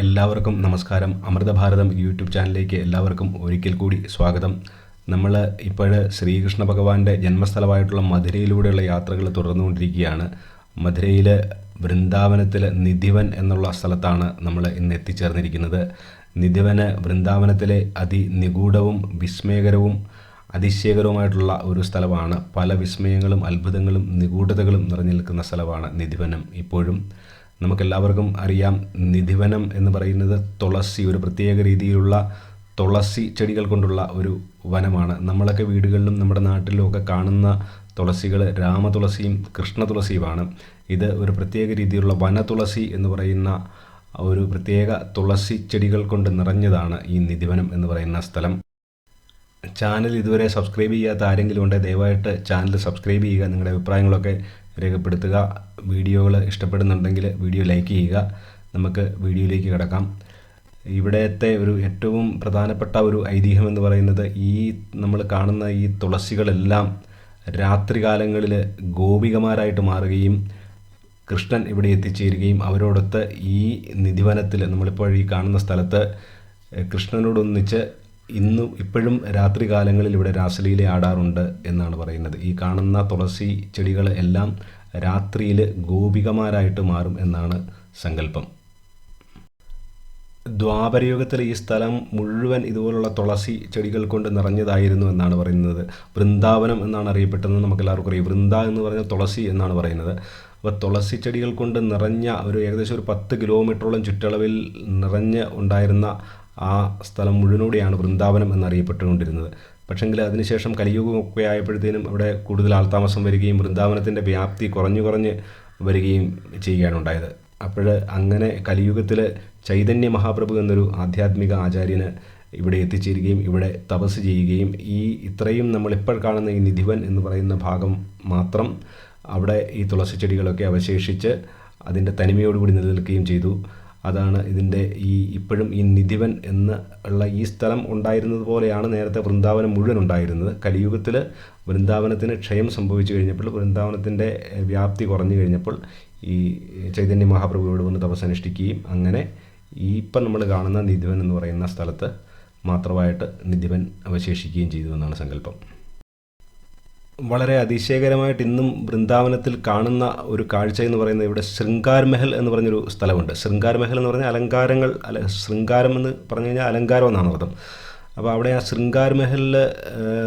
എല്ലാവർക്കും നമസ്കാരം. അമൃതഭാരതം യൂട്യൂബ് ചാനലിലേക്ക് എല്ലാവർക്കും ഒരിക്കൽ കൂടി സ്വാഗതം. നമ്മൾ ഇപ്പോൾ ശ്രീകൃഷ്ണ ഭഗവാന്റെ ജന്മസ്ഥലമായിട്ടുള്ള മധുരയിലൂടെയുള്ള യാത്രകൾ തുടർന്നുകൊണ്ടിരിക്കുകയാണ്. മധുരയിൽ വൃന്ദാവനത്തിൽ നിധിവൻ എന്നുള്ള സ്ഥലത്താണ് നമ്മൾ ഇന്ന് എത്തിച്ചേർന്നിരിക്കുന്നത്. നിധിവന് വൃന്ദാവനത്തിലെ അതിനിഗൂഢവും വിസ്മയകരവും അതിശയകരവുമായിട്ടുള്ള ഒരു സ്ഥലമാണ്. പല വിസ്മയങ്ങളും അത്ഭുതങ്ങളും നിഗൂഢതകളും നിറഞ്ഞു നിൽക്കുന്ന സ്ഥലമാണ് നിധിവനം ഇപ്പോഴും. നമുക്കെല്ലാവർക്കും അറിയാം. നിധിവനം എന്ന് പറയുന്നത് തുളസി ഒരു പ്രത്യേക രീതിയിലുള്ള തുളസി ചെടികൾ കൊണ്ടുള്ള ഒരു വനമാണ്. നമ്മളൊക്കെ വീടുകളിലും നമ്മുടെ നാട്ടിലും ഒക്കെ കാണുന്ന തുളസികൾ രാമതുളസിയും കൃഷ്ണ തുളസിയുമാണ് ഇത് ഒരു പ്രത്യേക രീതിയിലുള്ള വനതുളസി എന്ന് പറയുന്ന ഒരു പ്രത്യേക തുളസി ചെടികൾ കൊണ്ട് നിറഞ്ഞതാണ് ഈ നിധിവനം എന്ന് പറയുന്ന സ്ഥലം. ചാനൽ ഇതുവരെ സബ്സ്ക്രൈബ് ചെയ്യാത്ത ആരെങ്കിലും ഉണ്ടെങ്കിൽ ദയവായിട്ട് ചാനൽ സബ്സ്ക്രൈബ് ചെയ്യുക. നിങ്ങളുടെ അഭിപ്രായങ്ങളൊക്കെ രേഖപ്പെടുത്തുക. വീഡിയോകൾ ഇഷ്ടപ്പെടുന്നുണ്ടെങ്കിൽ വീഡിയോ ലൈക്ക് ചെയ്യുക. നമുക്ക് വീഡിയോയിലേക്ക് കിടക്കാം. ഇവിടത്തെ ഒരു ഏറ്റവും പ്രധാനപ്പെട്ട ഒരു ഐതിഹ്യം എന്ന് പറയുന്നത് ഈ നമ്മൾ കാണുന്ന ഈ തുളസികളെല്ലാം രാത്രികാലങ്ങളിൽ ഗോപികമാരായിട്ട് മാറുകയും കൃഷ്ണൻ ഇവിടെ എത്തിച്ചേരുകയും അവരോടൊത്ത് ഈ നിധിവനത്തിൽ നമ്മളിപ്പോൾ ഈ കാണുന്ന സ്ഥലത്ത് കൃഷ്ണനോടൊന്നിച്ച് ഇന്നും ഇപ്പോഴും രാത്രി കാലങ്ങളിൽ ഇവിടെ രാസലീല ആടാറുണ്ട് എന്നാണ് പറയുന്നത്. ഈ കാണുന്ന തുളസി ചെടികൾ എല്ലാം രാത്രിയിൽ ഗോപികമാരായിട്ട് മാറും എന്നാണ് സങ്കല്പം. ദ്വാപരയുഗത്തിൽ ഈ സ്ഥലം മുഴുവൻ ഇതുപോലുള്ള തുളസി ചെടികൾ കൊണ്ട് നിറഞ്ഞതായിരുന്നു എന്നാണ് പറയുന്നത്. വൃന്ദാവനം എന്നാണ് അറിയപ്പെട്ടതെന്ന് നമുക്ക് എല്ലാവർക്കും അറിയാം. വൃന്ദ എന്ന് പറഞ്ഞാൽ തുളസി എന്നാണ് പറയുന്നത്. അപ്പോൾ തുളസി ചെടികൾ കൊണ്ട് നിറഞ്ഞ ഒരു ഏകദേശം ഒരു പത്ത് കിലോമീറ്ററോളം ചുറ്റളവിൽ നിറഞ്ഞ് ഉണ്ടായിരുന്ന ആ സ്ഥലം മുഴുവനോടെയാണ് വൃന്ദാവനം എന്നറിയപ്പെട്ടുകൊണ്ടിരുന്നത്. പക്ഷെങ്കിൽ അതിനുശേഷം കലിയുഗമൊക്കെ ആയപ്പോഴത്തേനും അവിടെ കൂടുതൽ ആൾതാമസം വരികയും വൃന്ദാവനത്തിന്റെ വ്യാപ്തി കുറഞ്ഞു കുറഞ്ഞ് വരികയും ചെയ്യുകയാണ് ഉണ്ടായത്. അപ്പോൾ അങ്ങനെ കലിയുഗത്തിൽ ചൈതന്യ മഹാപ്രഭു എന്നൊരു ആധ്യാത്മിക ആചാര്യന് ഇവിടെ എത്തിച്ചേരുകയും ഇവിടെ തപസ് ചെയ്യുകയും ഈ ഇത്രയും നമ്മളിപ്പോൾ കാണുന്ന ഈ നിധിവൻ എന്ന് പറയുന്ന ഭാഗം മാത്രം അവിടെ ഈ തുളസി ചെടികളൊക്കെ അവശേഷിച്ച് അതിന്റെ തനിമയോടുകൂടി നിലനിൽക്കുകയും ചെയ്തു. അതാണ് ഇതിന്റെ ഈ ഇപ്പോഴും ഈ നിധിവൻ എന്ന് ഉള്ള ഈ സ്ഥലം ഉണ്ടായിരുന്നത് പോലെയാണ് നേരത്തെ വൃന്ദാവനം മുഴുവൻ ഉണ്ടായിരുന്നത്. കലിയുഗത്തിൽ വൃന്ദാവനത്തിന് ക്ഷയം സംഭവിച്ചു കഴിഞ്ഞപ്പോൾ വൃന്ദാവനത്തിന്റെ വ്യാപ്തി കുറഞ്ഞു കഴിഞ്ഞപ്പോൾ ഈ ചൈതന്യ മഹാപ്രഭുവോട് വന്ന് തപസ്സനുഷ്ഠിക്കുകയും അങ്ങനെ ഈ ഇപ്പം നമ്മൾ കാണുന്ന നിധിവൻ എന്ന് പറയുന്ന സ്ഥലത്ത് മാത്രമായിട്ട് നിധിവൻ അവശേഷിക്കുകയും ചെയ്തു എന്നാണ് സങ്കല്പം. വളരെ അതിശയകരമായിട്ട് ഇന്നും വൃന്ദാവനത്തിൽ കാണുന്ന ഒരു കാഴ്ച എന്ന് പറയുന്നത് ഇവിടെ ശൃംഗാർ മെഹൽ എന്ന് പറഞ്ഞൊരു സ്ഥലമുണ്ട്. ശൃംഗാർ മെഹൽ എന്ന് പറഞ്ഞാൽ അലങ്കാരങ്ങൾ അല്ല ശൃംഗാരം എന്ന് പറഞ്ഞു കഴിഞ്ഞാൽ അലങ്കാരം എന്നാണ് അർത്ഥം. അപ്പോൾ അവിടെ ആ ശൃംഗാർ മെഹലിൽ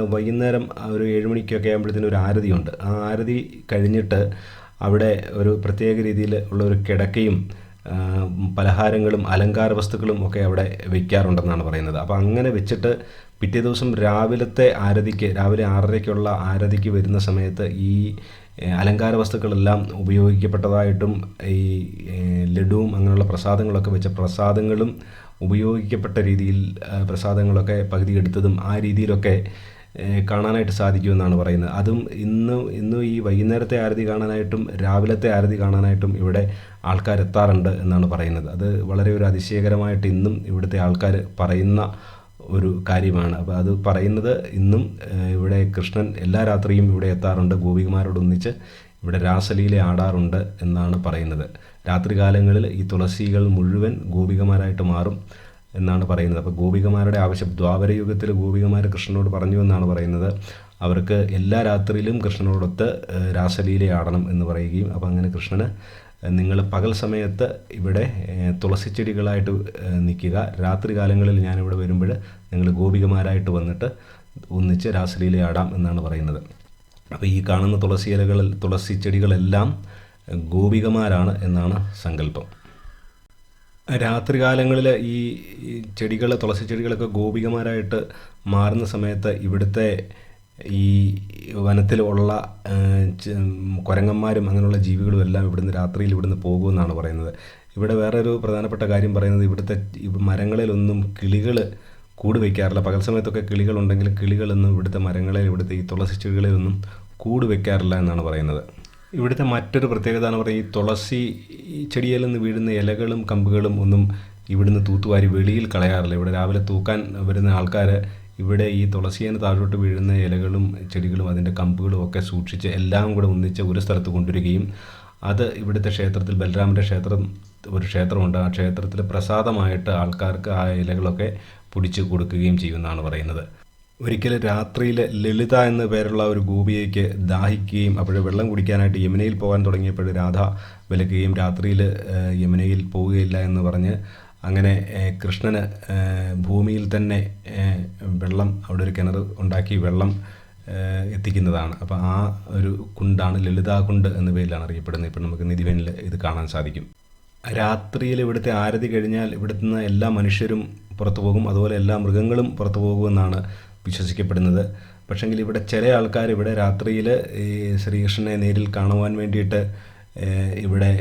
വൈകുന്നേരം ഒരു ഏഴ് മണിക്കൊക്കെ ആകുമ്പോഴത്തേനും ഒരു ആരതിയുണ്ട്. ആ ആരതി കഴിഞ്ഞിട്ട് അവിടെ ഒരു പ്രത്യേക രീതിയിൽ ഉള്ള ഒരു കിടക്കയും പലഹാരങ്ങളും അലങ്കാര വസ്തുക്കളും ഒക്കെ അവിടെ വയ്ക്കാറുണ്ടെന്നാണ് പറയുന്നത്. അപ്പോൾ അങ്ങനെ വെച്ചിട്ട് പിറ്റേ ദിവസം രാവിലത്തെ ആരതിക്ക് രാവിലെ ആറരയ്ക്കുള്ള ആരതിക്ക് വരുന്ന സമയത്ത് ഈ അലങ്കാര വസ്തുക്കളെല്ലാം ഉപയോഗിക്കപ്പെട്ടതായിട്ടും ഈ ലഡുവും അങ്ങനെയുള്ള പ്രസാദങ്ങളൊക്കെ വെച്ച പ്രസാദങ്ങളും ഉപയോഗിക്കപ്പെട്ട രീതിയിൽ പ്രസാദങ്ങളൊക്കെ പകുതി എടുത്തതും ആ രീതിയിലൊക്കെ കാണാനായിട്ട് സാധിക്കുമെന്നാണ് പറയുന്നത്. അതും ഇന്ന് ഇന്നും ഈ വൈകുന്നേരത്തെ ആരതി കാണാനായിട്ടും രാവിലത്തെ ആരതി കാണാനായിട്ടും ഇവിടെ ആൾക്കാർ എത്താറുണ്ട് എന്നാണ് പറയുന്നത്. അത് വളരെ ഒരു അതിശയകരമായിട്ട് ഇന്നും ഇവിടുത്തെ ആൾക്കാർ പറയുന്ന ഒരു കാര്യമാണ്. അപ്പോൾ അത് പറയുന്നത് ഇന്നും ഇവിടെ കൃഷ്ണൻ എല്ലാ രാത്രിയും ഇവിടെ എത്താറുണ്ട്. ഗോപികുമാരോടൊന്നിച്ച് ഇവിടെ രാസലീല ആടാറുണ്ട് എന്നാണ് പറയുന്നത്. രാത്രികാലങ്ങളിൽ ഈ തുളസികൾ മുഴുവൻ ഗോപികമാരായിട്ട് മാറും. എന്നാണ് പറയുന്നത്. അപ്പോൾ ഗോപികമാരുടെ ആവശ്യം ദ്വാപരയുഗത്തിൽ ഗോപികമാർ കൃഷ്ണനോട് പറഞ്ഞു എന്നാണ് പറയുന്നത്. അവർക്ക് എല്ലാ രാത്രിയിലും കൃഷ്ണനോടൊത്ത് രാസലീലയാടണം എന്ന് പറയുകയും അപ്പോൾ അങ്ങനെ കൃഷ്ണന് നിങ്ങൾ പകൽ സമയത്ത് ഇവിടെ തുളസി ചെടികളായിട്ട് നിൽക്കുക. രാത്രി കാലങ്ങളിൽ ഞാനിവിടെ വരുമ്പോൾ നിങ്ങൾ ഗോപികമാരായിട്ട് വന്നിട്ട് ഒന്നിച്ച് രാസലീലയാടാം എന്നാണ് പറയുന്നത്. അപ്പോൾ ഈ കാണുന്ന തുളസി ഇലകളിൽ തുളസി ചെടികളെല്ലാം ഗോപികമാരാണ് എന്നാണ് സങ്കല്പം. രാത്രികാലങ്ങളിൽ ഈ ചെടികൾ തുളസി ചെടികളൊക്കെ ഗോപികമാരായിട്ട് മാറുന്ന സമയത്ത് ഇവിടുത്തെ ഈ വനത്തിലുള്ള കുരങ്ങന്മാരും അങ്ങനെയുള്ള ജീവികളും എല്ലാം ഇവിടുന്ന് രാത്രിയിൽ ഇവിടുന്ന് പോകുമെന്നാണ് പറയുന്നത്. ഇവിടെ വേറൊരു പ്രധാനപ്പെട്ട കാര്യം പറയുന്നത് ഇവിടുത്തെ മരങ്ങളിലൊന്നും കിളികൾ കൂട് വയ്ക്കാറില്ല പകൽ സമയത്തൊക്കെ കിളികളുണ്ടെങ്കിൽ കിളികളൊന്നും ഇവിടുത്തെ മരങ്ങളിൽ ഇവിടുത്തെ ഈ തുളസി ചെടികളിലൊന്നും കൂട് വയ്ക്കാറില്ല എന്നാണ് പറയുന്നത്. ഇവിടുത്തെ മറ്റൊരു പ്രത്യേകത എന്ന് പറയുന്നത് ഈ തുളസി ചെടിയിൽ നിന്ന് വീഴുന്ന ഇലകളും കമ്പുകളും ഒന്നും ഇവിടുന്ന് തൂത്തുവാരി വെളിയിൽ കളയാറില്ല. ഇവിടെ രാവിലെ തൂക്കാൻ വരുന്ന ആൾക്കാർ ഇവിടെ ഈ തുളസിയേന് താഴോട്ട് വീഴുന്ന ഇലകളും ചെടികളും അതിന്റെ കമ്പുകളും ഒക്കെ സൂക്ഷിച്ച് എല്ലാം കൂടെ ഒന്നിച്ച് ഒരു സ്ഥലത്ത് കൊണ്ടുവരികയും അത് ഇവിടുത്തെ ക്ഷേത്രത്തിൽ ബലരാമന്റെ ക്ഷേത്രം ഒരു ക്ഷേത്രമുണ്ട്. ആ ക്ഷേത്രത്തിൽ പ്രസാദമായിട്ട് ആൾക്കാർക്ക് ആ ഇലകളൊക്കെ പിടിച്ചു കൊടുക്കുകയും ചെയ്യുമെന്നാണ് പറയുന്നത്. ഒരിക്കൽ രാത്രിയിൽ ലളിത എന്ന പേരുള്ള ഒരു ഗോപിയയ്ക്ക് ദാഹിക്കുകയും അപ്പോൾ വെള്ളം കുടിക്കാനായിട്ട് യമുനയിൽ പോകാൻ തുടങ്ങിയപ്പോൾ രാധ വിലക്കുകയും രാത്രിയിൽ യമുനയിൽ പോവുകയില്ല എന്ന് പറഞ്ഞ് അങ്ങനെ കൃഷ്ണന് ഭൂമിയിൽ തന്നെ വെള്ളം അവിടെ ഒരു കിണർ ഉണ്ടാക്കി വെള്ളം എത്തിക്കുന്നതാണ്. അപ്പോൾ ആ ഒരു കുണ്ടാണ് ലളിതാ കുണ്ട് എന്ന പേരിലാണ് അറിയപ്പെടുന്നത്. ഇപ്പോൾ നമുക്ക് നിധിവനിൽ ഇത് കാണാൻ സാധിക്കും. രാത്രിയിൽ ഇവിടുത്തെ ആരതി കഴിഞ്ഞാൽ ഇവിടുത്തെ എല്ലാ മനുഷ്യരും പുറത്തു പോകും. അതുപോലെ എല്ലാ മൃഗങ്ങളും പുറത്തു പോകുമെന്നാണ് വിശ്വസിക്കപ്പെടുന്നത്. പക്ഷെങ്കിൽ ഇവിടെ ചില ആൾക്കാർ ഇവിടെ രാത്രിയിൽ ഈ ശ്രീകൃഷ്ണനെ നേരിൽ കാണുവാൻ വേണ്ടിയിട്ട് ഇവിടെ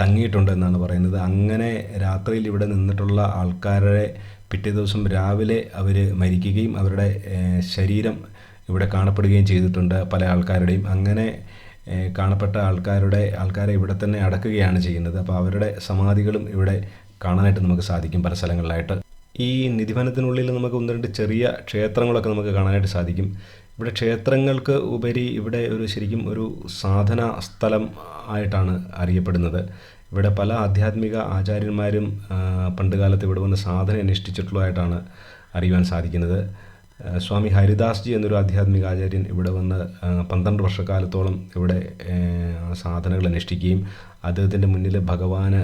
തങ്ങിയിട്ടുണ്ട് എന്നാണ് പറയുന്നത്. അങ്ങനെ രാത്രിയിൽ ഇവിടെ നിന്നിട്ടുള്ള ആൾക്കാരെ പിറ്റേ ദിവസം രാവിലെ അവർ മരിക്കുകയും അവരുടെ ശരീരം ഇവിടെ കാണപ്പെടുകയും ചെയ്തിട്ടുണ്ട് പല ആൾക്കാരുടെയും. അങ്ങനെ കാണപ്പെട്ട ആൾക്കാരുടെ ആൾക്കാരെ ഇവിടെ തന്നെ അടക്കുകയാണ് ചെയ്യുന്നത്. അപ്പോൾ അവരുടെ സമാധികളും ഇവിടെ കാണാനായിട്ട് നമുക്ക് സാധിക്കും പല സ്ഥലങ്ങളിലായിട്ട്. ഈ നിധിവനത്തിനുള്ളിൽ നമുക്ക് ഒന്ന് രണ്ട് ചെറിയ ക്ഷേത്രങ്ങളൊക്കെ നമുക്ക് കാണാനായിട്ട് സാധിക്കും. ഇവിടെ ക്ഷേത്രങ്ങൾക്ക് ഉപരി ഇവിടെ ഒരു ശരിക്കും ഒരു സാധന സ്ഥലം ആയിട്ടാണ് അറിയപ്പെടുന്നത്. ഇവിടെ പല ആധ്യാത്മിക ആചാര്യന്മാരും പണ്ടുകാലത്ത് ഇവിടെ വന്ന് സാധന അനുഷ്ഠിച്ചിട്ടുള്ളതായിട്ടാണ് അറിയുവാൻ സാധിക്കുന്നത്. സ്വാമി ഹരിദാസ്ജി എന്നൊരു ആധ്യാത്മിക ആചാര്യൻ ഇവിടെ വന്ന് പന്ത്രണ്ട് വർഷക്കാലത്തോളം ഇവിടെ സാധനകൾ അനുഷ്ഠിക്കുകയും അദ്ദേഹത്തിന്റെ മുന്നിൽ ഭഗവാന്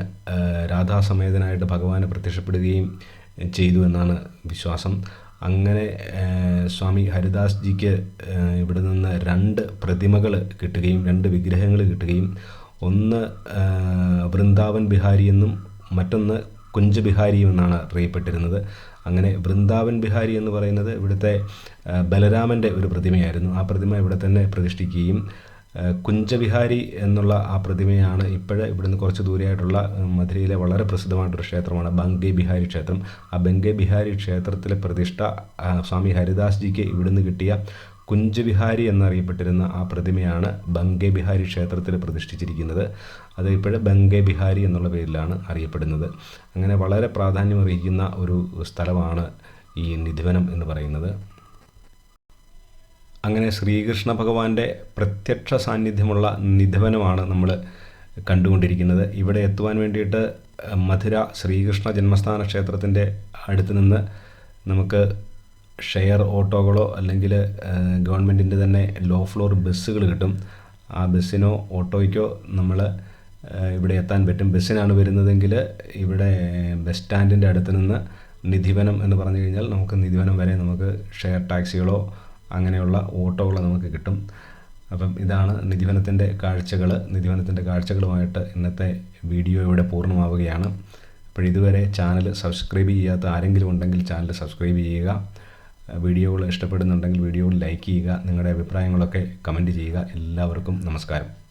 രാധാസമേതനായിട്ട് ഭഗവാന് പ്രത്യക്ഷപ്പെടുകയും ചെയ്തു എന്നാണ് വിശ്വാസം. അങ്ങനെ സ്വാമി ഹരിദാസ് ജിക്ക് ഇവിടെ നിന്ന് രണ്ട് പ്രതിമകൾ കിട്ടുകയും രണ്ട് വിഗ്രഹങ്ങൾ കിട്ടുകയും ഒന്ന് വൃന്ദാവൻ ബിഹാരി എന്നും മറ്റൊന്ന് കുഞ്ച് ബിഹാരി എന്നാണ് അറിയപ്പെട്ടിരുന്നത്. അങ്ങനെ വൃന്ദാവൻ ബിഹാരി എന്ന് പറയുന്നത് ഇവിടുത്തെ ബലരാമന്റെ ഒരു പ്രതിമയായിരുന്നു. ആ പ്രതിമ ഇവിടെ തന്നെ പ്രതിഷ്ഠിക്കുകയും ആ, കുഞ്ചബിഹാരി എന്നുള്ള ആ പ്രതിമയാണ് ഇപ്പോഴേ ഇവിടുന്ന് കുറച്ച് ദൂരെയായിട്ടുള്ള മധുരയിലെ വളരെ പ്രസിദ്ധമായിട്ടൊരു ക്ഷേത്രമാണ് ബംഗേ ബിഹാരി ക്ഷേത്രം. ആ ബംഗേ ബിഹാരി ക്ഷേത്രത്തിലെ പ്രതിഷ്ഠ സ്വാമി ഹരിദാസ് ജിക്ക് ഇവിടുന്ന് കിട്ടിയ കുഞ്ചവിഹാരി എന്നറിയപ്പെട്ടിരുന്ന ആ പ്രതിമയാണ് ബംഗേ ബിഹാരി ക്ഷേത്രത്തിൽ പ്രതിഷ്ഠിച്ചിരിക്കുന്നത്. അത് ഇപ്പോഴും ബംഗേ ബിഹാരി എന്നുള്ള പേരിലാണ് അറിയപ്പെടുന്നത്. അങ്ങനെ വളരെ പ്രാധാന്യമറിയിക്കുന്ന ഒരു സ്ഥലമാണ് ഈ നിധിവനം എന്ന് പറയുന്നത്. അങ്ങനെ ശ്രീകൃഷ്ണ ഭഗവാന്റെ പ്രത്യക്ഷ സാന്നിധ്യമുള്ള നിധവനമാണ് നമ്മൾ കണ്ടുകൊണ്ടിരിക്കുന്നത്. ഇവിടെ എത്തുവാൻ വേണ്ടിയിട്ട് മധുര ശ്രീകൃഷ്ണ ജന്മസ്ഥാന ക്ഷേത്രത്തിന്റെ അടുത്ത് നിന്ന് നമുക്ക് ഷെയർ ഓട്ടോകളോ അല്ലെങ്കിൽ ഗവൺമെന്റിന്റെ തന്നെ ലോ ഫ്ലോർ ബസ്സുകൾ കിട്ടും. ആ ബസ്സിനോ ഓട്ടോയ്ക്കോ നമ്മൾ ഇവിടെ എത്താൻ പറ്റും. ബസ്സിനാണ് വരുന്നതെങ്കിൽ ഇവിടെ ബസ് സ്റ്റാൻഡിന്റെ അടുത്ത് നിന്ന് നിധിവനം എന്ന് പറഞ്ഞു കഴിഞ്ഞാൽ നമുക്ക് നിധിവനം വരെ നമുക്ക് ഷെയർ ടാക്സികളോ അങ്ങനെയുള്ള ഓട്ടോകൾ നമുക്ക് കിട്ടും. അപ്പം ഇതാണ് നിധിവനത്തിന്റെ കാഴ്ചകൾ നിധിവനത്തിന്റെ കാഴ്ചകളുമായിട്ട് ഇന്നത്തെ വീഡിയോ ഇവിടെ പൂർണമാവുകയാണ്. അപ്പോൾ ഇതുവരെ ചാനൽ സബ്സ്ക്രൈബ് ചെയ്യാത്ത ആരെങ്കിലും ഉണ്ടെങ്കിൽ ചാനൽ സബ്സ്ക്രൈബ് ചെയ്യുക. വീഡിയോകൾ ഇഷ്ടപ്പെടുന്നുണ്ടെങ്കിൽ വീഡിയോകൾ ലൈക്ക് ചെയ്യുക. നിങ്ങളുടെ അഭിപ്രായങ്ങളൊക്കെ കമന്റ് ചെയ്യുക. എല്ലാവർക്കും നമസ്കാരം.